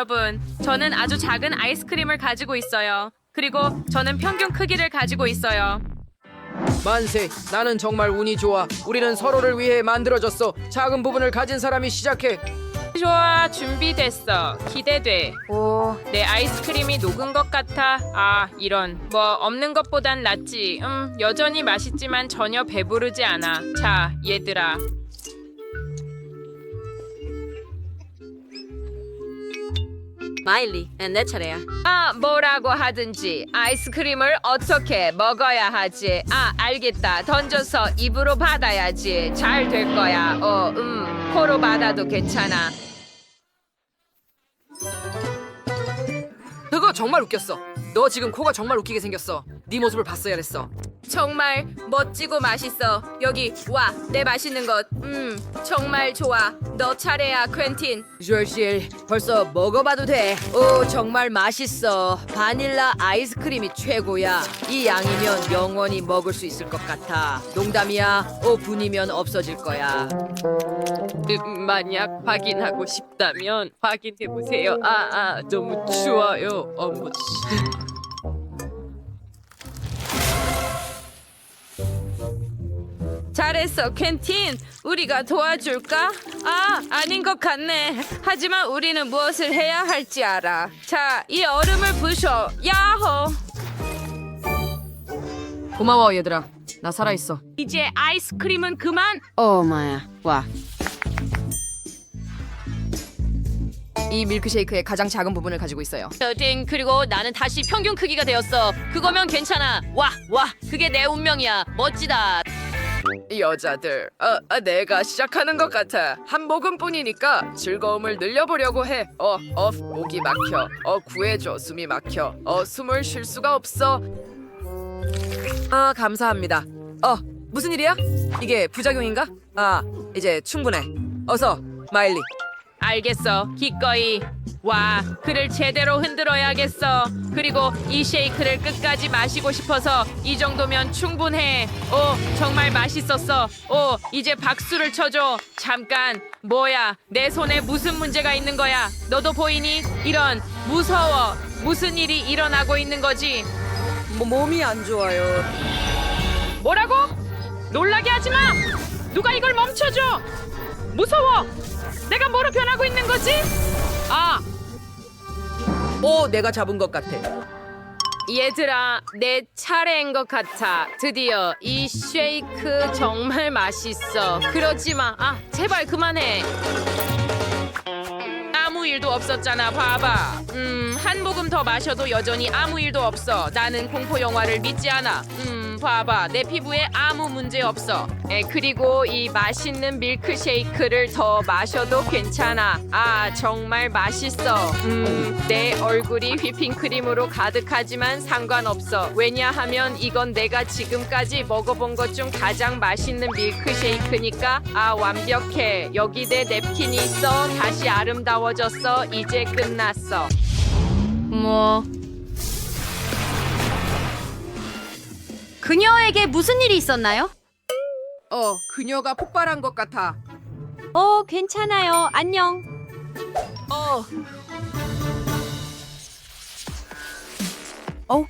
여러분, 저는 아주 작은 아이스크림을 가지고 있어요. 그리고 저는 평균 크기를 가지고 있어요. 만세 나는 정말 운이 좋아 우리는 서로를 위해 만들어졌어 작은 부분을 가진 사람이 시작해 좋아, 준비됐어. 기대돼. 오, 내 아이스크림이 녹은 것 같아. 아, 이런. 뭐 없는 것보단 낫지. 음, 여전히 맛있지만 전혀 배부르지 않아. 자, 얘들아. 마일리, 내 차례야. 아, 뭐라고 하든지 아이스크림을 어떻게 먹어야 하지? 아, 알겠다. 던져서 입으로 받아야지. 잘 될 거야. 어, 음, 코로 받아도 괜찮아. 그거 정말 웃겼어 너 지금 코가 정말 웃기게 생겼어 네 모습을 봤어야 했어 정말 멋지고 맛있어. 여기 와, 내 맛있는 것. 음, 정말 좋아. 너 차례야, 퀸틴. 조엘 벌써 먹어봐도 돼. 오 정말 맛있어. 바닐라 아이스크림이 최고야. 이 양이면 영원히 먹을 수 있을 것 같아. 농담이야. 오 분이면 없어질 거야. 음, 만약 확인하고 싶다면 확인해 보세요. 아, 아, 너무 추워요. 어머. 잘했어, 퀸틴. 우리가 도와줄까? 아, 아닌 것 같네. 하지만 우리는 무엇을 해야 할지 알아. 자, 이 얼음을 부셔. 야호. 고마워 얘들아 나 살아 있어 이제 아이스크림은 그만. 오마야. 와. 이 밀크쉐이크의 가장 작은 부분을 가지고 있어요 띵 그리고 나는 다시 평균 크기가 되었어. 그거면 괜찮아. 와, 와, 그게 내 운명이야. 멋지다. 여자들 어, 어, 내가 시작하는 것 같아. 한 모금뿐이니까 즐거움을 늘려보려고 해 어 어 목이 막혀. 어 구해줘 숨이 막혀. 어 숨을 쉴 수가 없어. 아 감사합니다. 어 무슨 일이야? 이게 부작용인가? 아 이제 충분해. 어서 마일리. 알겠어. 기꺼이. 와, 그를 제대로 흔들어야겠어. 그리고 이 쉐이크를 끝까지 마시고 싶어서 이 정도면 충분해. 오, 정말 맛있었어. 오, 이제 박수를 쳐줘. 잠깐. 뭐야? 내 손에 무슨 문제가 있는 거야? 너도 보이니? 이런 무서워. 무슨 일이 일어나고 있는 거지? 뭐, 몸이 안 좋아요 뭐라고? 놀라게 하지 마! 누가 이걸 멈춰줘! 무서워! 내가 뭐로 변하고 있는 거지? 아, 오 내가 잡은 것 같아 얘들아, 내 차례인 것 같아. 드디어 이 쉐이크 정말 맛있어. 그러지 마. 아, 제발 그만해. 아무 일도 없었잖아, 봐봐. 음, 한 모금 더 마셔도 여전히 아무 일도 없어. 나는 공포 영화를 믿지 않아. 음, 봐봐. 내 피부에 아무 문제 없어. 에, 그리고 이 맛있는 밀크쉐이크를 더 마셔도 괜찮아. 아, 정말 맛있어. 음, 내 얼굴이 휘핑크림으로 가득하지만 상관없어. 왜냐하면 이건 내가 지금까지 먹어본 것 중 가장 맛있는 밀크쉐이크니까 아 완벽해. 여기 내 냅킨이 있어. 다시 아름다워졌어. 이제 끝났어. 뭐 그녀에게 무슨 일이 있었나요? 어 그녀가 폭발한 것 같아. 어 괜찮아요. 안녕. 어. 야,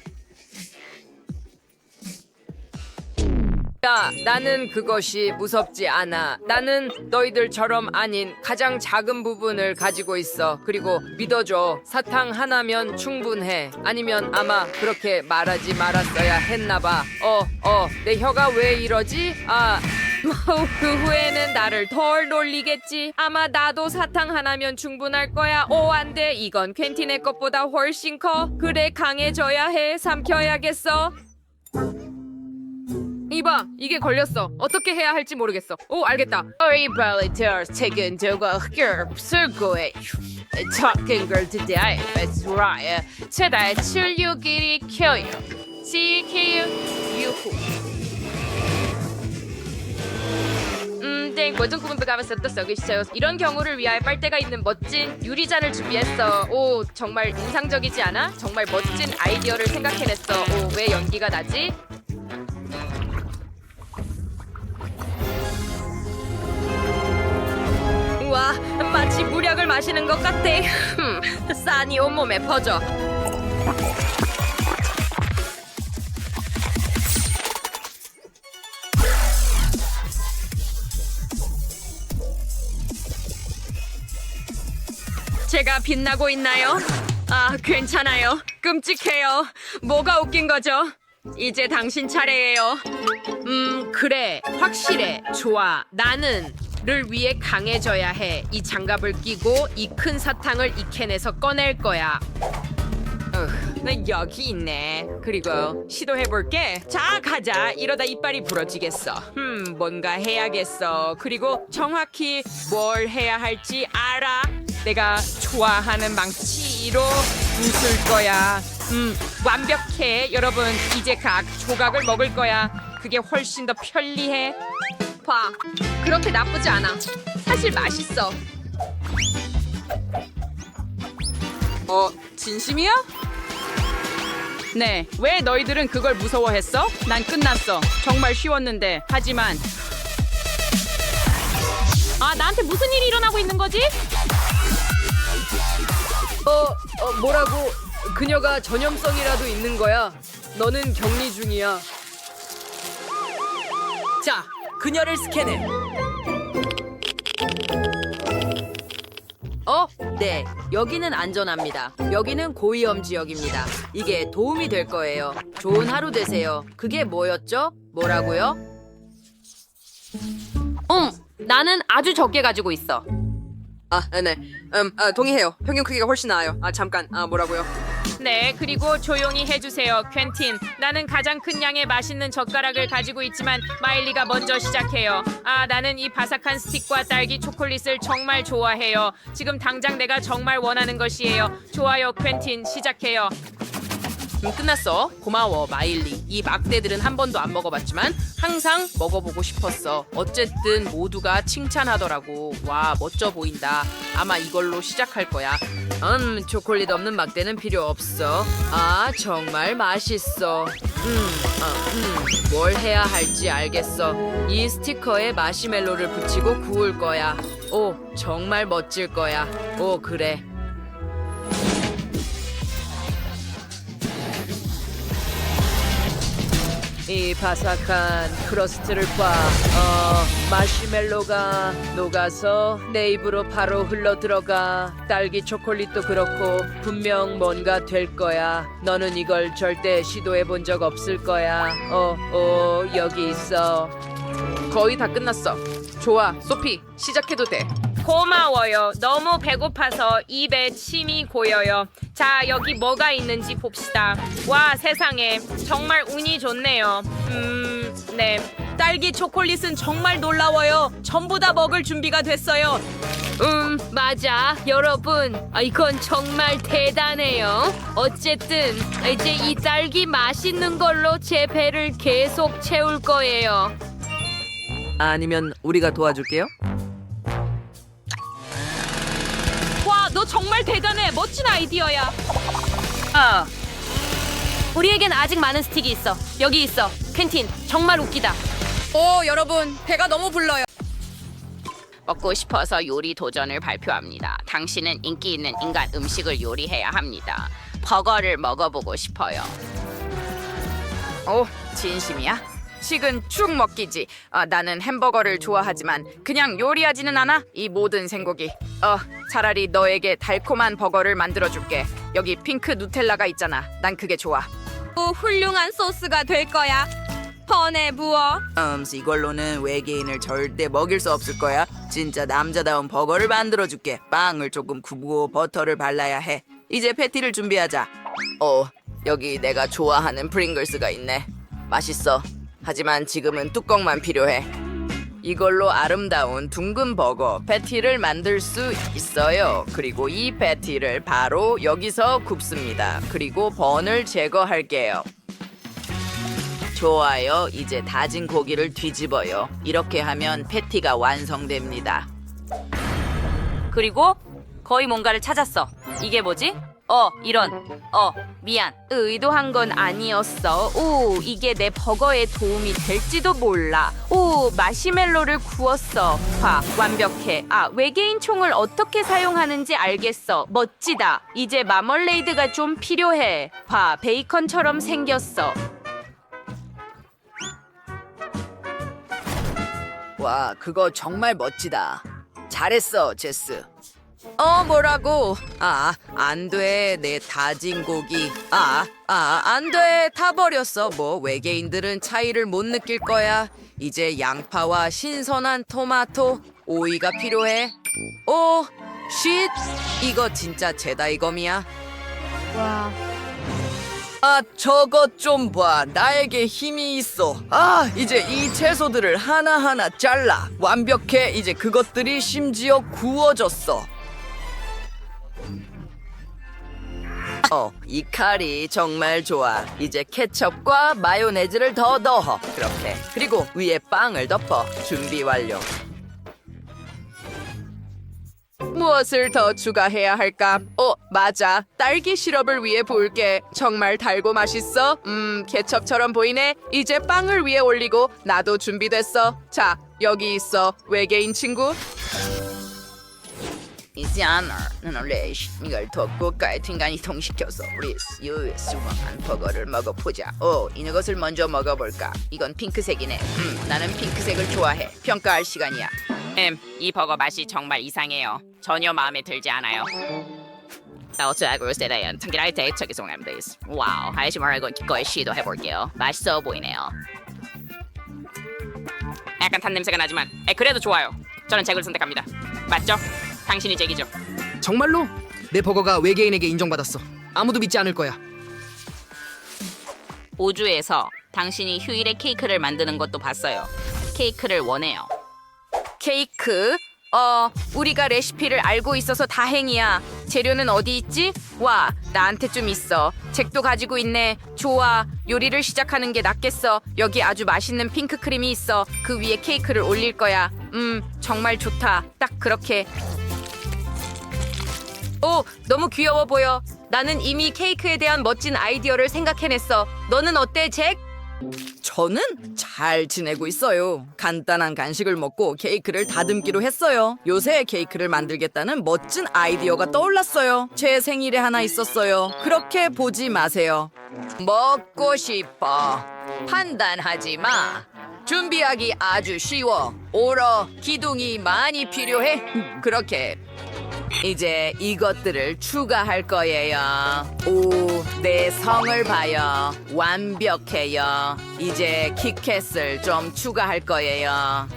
나는 그것이 무섭지 않아. 나는 너희들처럼 아닌 가장 작은 부분을 가지고 있어. 그리고 믿어줘. 사탕 하나면 충분해. 아니면 아마 그렇게 말하지 말았어야 했나봐. 어, 어, 내 혀가 왜 이러지? 아, 어, 그 후에는 나를 덜 놀리겠지. 아마 나도 사탕 하나면 충분할 거야. 오, 안 돼. 이건 퀸틴의 것보다 훨씬 커. 그래, 강해져야 해. 삼켜야겠어. 이봐, 이게 걸렸어. 어떻게 해야 할지 모르겠어. 오, 알겠다. To go here. circuit. Talking girl today. That's right. 최대 761이 켜요. CKU 유후. 음, 땡. 모든 구분 가면서 또 썩이 있어요. 이런 경우를 위하여 빨대가 있는 멋진 유리잔을 준비했어. 오, 정말 인상적이지 않아? 정말 멋진 아이디어를 생각해냈어. 오, 왜 연기가 나지? 와, 마치 물약을 마시는 것 같아. 흠, 싼이 온몸에 퍼져. 제가 빛나고 있나요? 아, 괜찮아요. 끔찍해요. 뭐가 웃긴 거죠? 이제 당신 차례예요. 음 그래 확실해 좋아 나는 를 위해 강해져야 해 이 장갑을 끼고 이 큰 사탕을 이 캔에서 꺼낼 거야 나 여기 있네. 그리고 시도해볼게. 자, 가자. 이러다 이빨이 부러지겠어. 음, 뭔가 해야겠어. 그리고 정확히 뭘 해야 할지 알아. 내가 좋아하는 망치로 부술 거야. 음, 완벽해. 여러분, 이제 각 조각을 먹을 거야. 그게 훨씬 더 편리해. 봐 그렇게 나쁘지 않아 사실 맛있어 어, 진심이야? 네, 왜 너희들은 그걸 무서워했어? 난 끝났어. 정말 쉬웠는데. 하지만 아, 나한테 무슨 일이 일어나고 있는 거지? 어, 어 뭐라고? 그녀가 전염성이라도 있는 거야. 너는 격리 중이야. 자, 그녀를 스캔해. 어, 네. 여기는 안전합니다. 여기는 고위험 지역입니다. 이게 도움이 될 거예요. 좋은 하루 되세요. 그게 뭐였죠? 뭐라고요? 응, 나는 아주 적게 가지고 있어. 아, 네. 음, 아, 동의해요. 평균 크기가 훨씬 나아요. 아, 잠깐. 아, 뭐라고요? 네 그리고 조용히 해주세요 퀸틴 나는 가장 큰 양의 맛있는 젓가락을 가지고 있지만 마일리가 먼저 시작해요 아 나는 이 바삭한 스틱과 딸기 초콜릿을 정말 좋아해요 지금 당장 내가 정말 원하는 것이에요 좋아요 퀸틴 시작해요 음, 끝났어. 고마워, 마일리. 이 막대들은 한 번도 안 먹어봤지만 항상 먹어보고 싶었어. 어쨌든 모두가 칭찬하더라고. 와, 멋져 보인다. 아마 이걸로 시작할 거야. 음, 초콜릿 없는 막대는 필요 없어. 아, 정말 맛있어. 음, 아, 음, 뭘 해야 할지 알겠어. 이 스티커에 마시멜로를 붙이고 구울 거야. 오, 정말 멋질 거야. 오, 그래. 이 바삭한 크러스트를 봐. 어, 마시멜로가 녹아서 내 입으로 바로 흘러 들어가. 딸기 초콜릿도 그렇고 분명 뭔가 될 거야. 너는 이걸 절대 시도해 본 적 없을 거야. 어, 어, 여기 있어. 거의 다 끝났어. 좋아, 소피. 시작해도 돼. 고마워요 너무 배고파서 입에 침이 고여요 자 여기 뭐가 있는지 봅시다 와 세상에 정말 운이 좋네요 음 네 딸기 초콜릿은 정말 놀라워요. 전부 다 먹을 준비가 됐어요. 음, 맞아. 여러분, 아, 이건 정말 대단해요. 어쨌든, 이제 이 딸기 맛있는 걸로 제 배를 계속 채울 거예요. 아니면 우리가 도와줄게요. 너 정말 대단해. 멋진 아이디어야. 아. 우리에겐 아직 많은 스틱이 있어. 여기 있어. 퀸틴, 정말 웃기다. 오, 여러분, 배가 너무 불러요. 먹고 싶어서 요리 도전을 발표합니다. 당신은 인기 있는 인간 음식을 요리해야 합니다. 버거를 먹어보고 싶어요. 오, 진심이야? 식은 쭉 먹기지. 아, 나는 햄버거를 좋아하지만 그냥 요리하지는 않아. 이 모든 생고기. 어, 차라리 너에게 달콤한 버거를 만들어 줄게. 여기 핑크 누텔라가 있잖아. 난 그게 좋아. 훌륭한 소스가 될 거야. 펀에 부어. 음, 이걸로는 외계인을 절대 먹일 수 없을 거야. 진짜 남자다운 버거를 만들어 줄게. 빵을 조금 굽고 버터를 발라야 해. 이제 패티를 준비하자. 어, 여기 내가 좋아하는 프링글스가 있네. 맛있어. 하지만 지금은 뚜껑만 필요해. 이걸로 아름다운 둥근 버거 패티를 만들 수 있어요. 그리고 이 패티를 바로 여기서 굽습니다. 그리고 번을 제거할게요. 좋아요. 이제 다진 고기를 뒤집어요. 이렇게 하면 패티가 완성됩니다. 그리고 거의 뭔가를 찾았어. 이게 뭐지? 어, 이런. 어, 미안. 의도한 건 아니었어. 오, 이게 내 버거에 도움이 될지도 몰라. 오, 마시멜로를 구웠어. 봐, 완벽해. 아, 외계인 총을 어떻게 사용하는지 알겠어. 멋지다. 이제 마멀레이드가 좀 필요해. 봐, 베이컨처럼 생겼어. 와, 그거 정말 멋지다. 잘했어, 제스. 어, 뭐라고? 아, 안 돼. 내 다진 고기. 아, 아, 안 돼. 타 버렸어. 뭐, 외계인들은 차이를 못 느낄 거야. 이제 양파와 신선한 토마토, 오이가 필요해. 오, 쉿! 이거 진짜 제다이검이야. 아, 저것 좀 봐. 나에게 힘이 있어. 아, 이제 이 채소들을 하나하나 잘라. 완벽해. 이제 그것들이 심지어 구워졌어. 어, 이 칼이 정말 좋아. 이제 케첩과 마요네즈를 더 넣어. 그렇게. 그리고 위에 빵을 덮어. 준비 완료. 무엇을 더 추가해야 할까? 어, 맞아. 딸기 시럽을 위해 볼게. 정말 달고 맛있어. 음, 케첩처럼 보이네. 이제 빵을 위에 올리고 나도 준비됐어. 자, 여기 있어. 외계인 친구. 이지 않아. 나는 레이시. 이걸 더 고가의 튕간이 통시켜서 우리 유의 수많은 버거를 먹어보자. 오, 이 것을 먼저 먹어볼까? 이건 핑크색이네. 음, 나는 핑크색을 좋아해. 평가할 시간이야. 음, 이 버거 맛이 정말 이상해요. 전혀 마음에 들지 않아요. 사우스아그로스에 대한 특별한 대처기 송합니다. 와우, 하이시 말고 기꺼이 시도해볼게요. 맛있어 보이네요. 약간 탄 냄새가 나지만, 에, 그래도 좋아요. 저는 잭을 선택합니다. 맞죠? 당신이 잭이죠. 정말로? 내 버거가 외계인에게 인정받았어. 아무도 믿지 않을 거야. 우주에서 당신이 휴일에 케이크를 만드는 것도 봤어요. 케이크를 원해요. 케이크? 어, 우리가 레시피를 알고 있어서 다행이야. 재료는 어디 있지? 와, 나한테 좀 있어. 잭도 가지고 있네. 좋아. 요리를 시작하는 게 낫겠어. 여기 아주 맛있는 핑크 크림이 있어. 그 위에 케이크를 올릴 거야. 음, 정말 좋다. 딱 그렇게. 오, 너무 귀여워 보여. 나는 이미 케이크에 대한 멋진 아이디어를 생각해냈어. 너는 어때, 잭? 저는 잘 지내고 있어요. 간단한 간식을 먹고 케이크를 다듬기로 했어요. 요새 케이크를 만들겠다는 멋진 아이디어가 떠올랐어요. 제 생일에 하나 있었어요. 그렇게 보지 마세요. 먹고 싶어. 판단하지 마. 준비하기 아주 쉬워. 오러 기둥이 많이 필요해. 그렇게 이제 이것들을 추가할 거예요. 오, 내 성을 봐요. 완벽해요. 이제 키캣을 좀 추가할 거예요.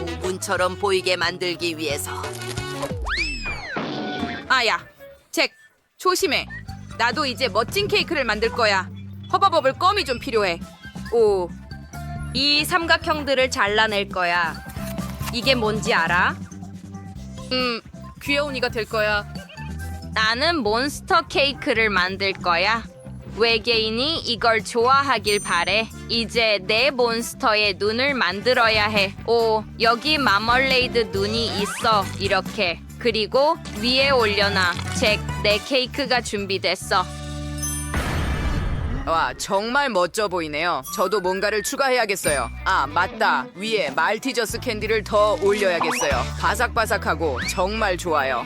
오븐처럼 보이게 만들기 위해서. 아야, 잭, 조심해. 나도 이제 멋진 케이크를 만들 거야. 허버버블 껌이 좀 필요해. 오, 이 삼각형들을 잘라낼 거야. 이게 뭔지 알아? 음, 귀여운이가 될 거야. 나는 몬스터 케이크를 만들 거야. 외계인이 이걸 좋아하길 바래. 이제 내 몬스터의 눈을 만들어야 해. 오, 여기 마멀레이드 눈이 있어. 이렇게. 그리고 위에 올려놔. 잭, 내 케이크가 준비됐어. 와, 정말 멋져 보이네요. 저도 뭔가를 추가해야겠어요. 아, 맞다. 위에 말티저스 캔디를 더 올려야겠어요. 바삭바삭하고 정말 좋아요.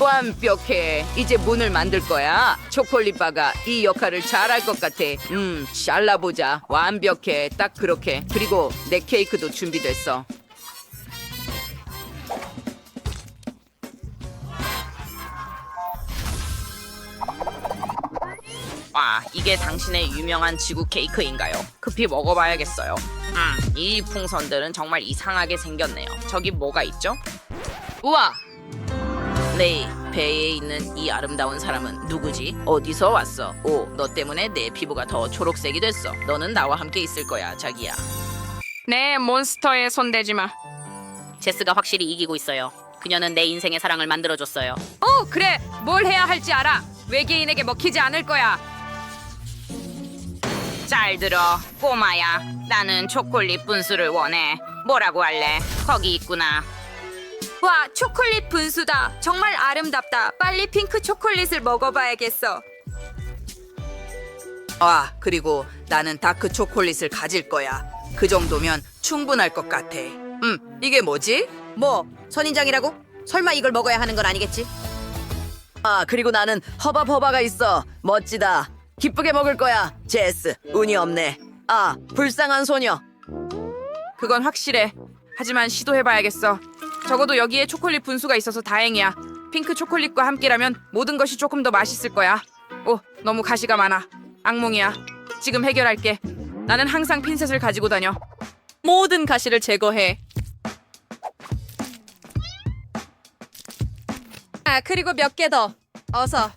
완벽해. 이제 문을 만들 거야. 초콜릿바가 이 역할을 잘할 것 같아. 음, 샬라보자. 완벽해. 딱 그렇게. 그리고 내 케이크도 준비됐어. 와, 이게 당신의 유명한 지구 케이크인가요? 급히 먹어봐야겠어요. 음, 이 풍선들은 정말 이상하게 생겼네요. 저기 뭐가 있죠? 우와! 네, 배에 있는 이 아름다운 사람은 누구지? 어디서 왔어? 오, 너 때문에 내 피부가 더 초록색이 됐어. 너는 나와 함께 있을 거야, 자기야. 네, 몬스터에 손대지 마. 제스가 확실히 이기고 있어요. 그녀는 내 인생의 사랑을 만들어줬어요. 어, 그래. 뭘 해야 할지 알아. 외계인에게 먹히지 않을 거야. 잘 들어, 꼬마야. 나는 초콜릿 분수를 원해. 뭐라고 할래? 거기 있구나. 와, 초콜릿 분수다. 정말 아름답다. 빨리 핑크 초콜릿을 먹어봐야겠어. 아, 그리고 나는 다크 초콜릿을 가질 거야. 그 정도면 충분할 것 같아. 음, 이게 뭐지? 뭐 선인장이라고? 설마 이걸 먹어야 하는 건 아니겠지? 아, 그리고 나는 허밥 허바가 있어. 멋지다. 기쁘게 먹을 거야. 제스, 운이 없네. 아, 불쌍한 소녀. 그건 확실해. 하지만 시도해봐야겠어. 적어도 여기에 초콜릿 분수가 있어서 다행이야. 핑크 초콜릿과 함께라면 모든 것이 조금 더 맛있을 거야. 오, 너무 가시가 많아. 악몽이야. 지금 해결할게. 나는 항상 핀셋을 가지고 다녀. 모든 가시를 제거해. 아, 그리고 몇 개 더. 어서.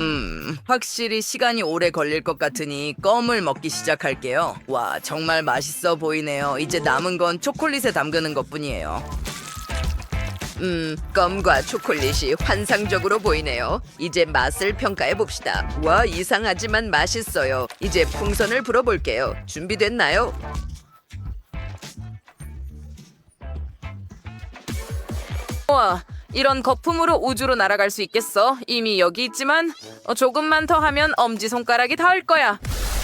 음, 확실히 시간이 오래 걸릴 것 같으니 껌을 먹기 시작할게요. 와, 정말 맛있어 보이네요. 이제 남은 건 초콜릿에 담그는 것 뿐이에요. 음, 껌과 초콜릿이 환상적으로 보이네요. 이제 맛을 평가해 봅시다. 와, 이상하지만 맛있어요. 이제 풍선을 불어볼게요. 준비됐나요? 우와, 이런 거품으로 우주로 날아갈 수 있겠어. 이미 여기 있지만 어, 조금만 더 하면 엄지 손가락이 닿을 거야.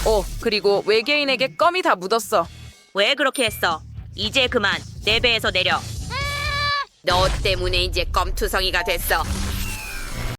오, 그리고 외계인에게 껌이 다 묻었어. 왜 그렇게 했어? 이제 그만 내 배에서 내려. 너 때문에 이제 껌투성이가 됐어.